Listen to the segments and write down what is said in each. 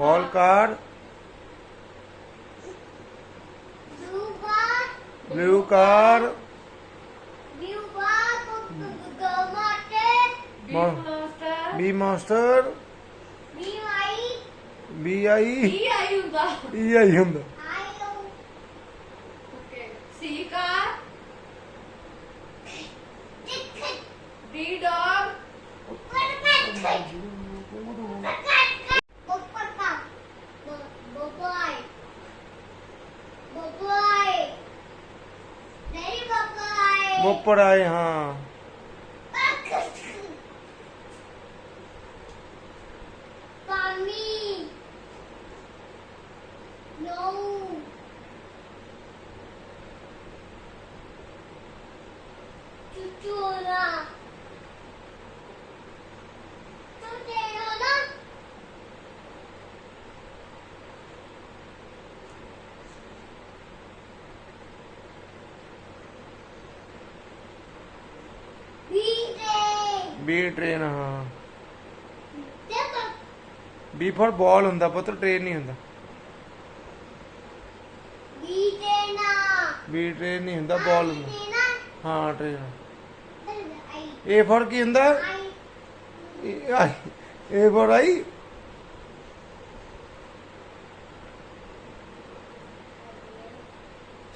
ਬੋਲ car Blue bar. Blue car Blue bar. Tomate. B ਬੋਲ। Master B master Blue eye. B I ਕੀ ਆਈ ਹੁੰਦਾ ਈ ਆਈ ਹੁੰਦਾ Hello. Okay C car Ticket. D वो पड़ा है। हाँ Chula. बी ट्रेन हाँ। बी फॉर बॉल हों पुत्र ट्रेन नहीं होंगे बी ट्रेन नहीं होंगे बॉल हों हाँ ट्रेन। ए फॉर की हों ए फॉर आई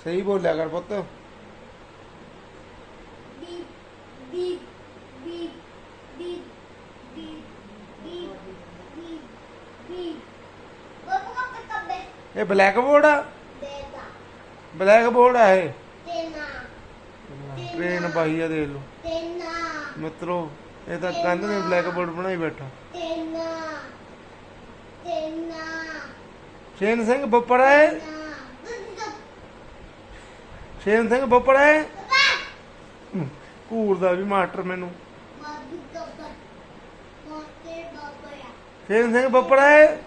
सही बोलिया कर पुत्र ਇਹ ਬਲੈਕ ਬੋਰਡ ਆ? ਬਲੈਕ ਬੋਰਡ ਆ ਇਹ? ਟ੍ਰੇਨ ਪਾਈ ਆ ਦੇਖ ਲਓ। ਮਿੱਤਰੋ ਇਹ ਤਾਂ ਕੰਧ ਨੇ ਬਲੈਕ ਬੋਰਡ ਬਣਾਈ ਬੈਠਾ। ਸ਼ੇਨ ਸਿੰਘ ਬੱਪੜ ਹੈ. ਸ਼ੇਨ ਸਿੰਘ ਬੱਪੜ ਹੈ? Bapak, ਘੂਰ ਦਾ ਵੀ ਮਾਸਟਰ ਮੈਨੂੰ. ਸ਼ੇਨ ਸਿੰਘ ਬੱਪੜ ਹੈ?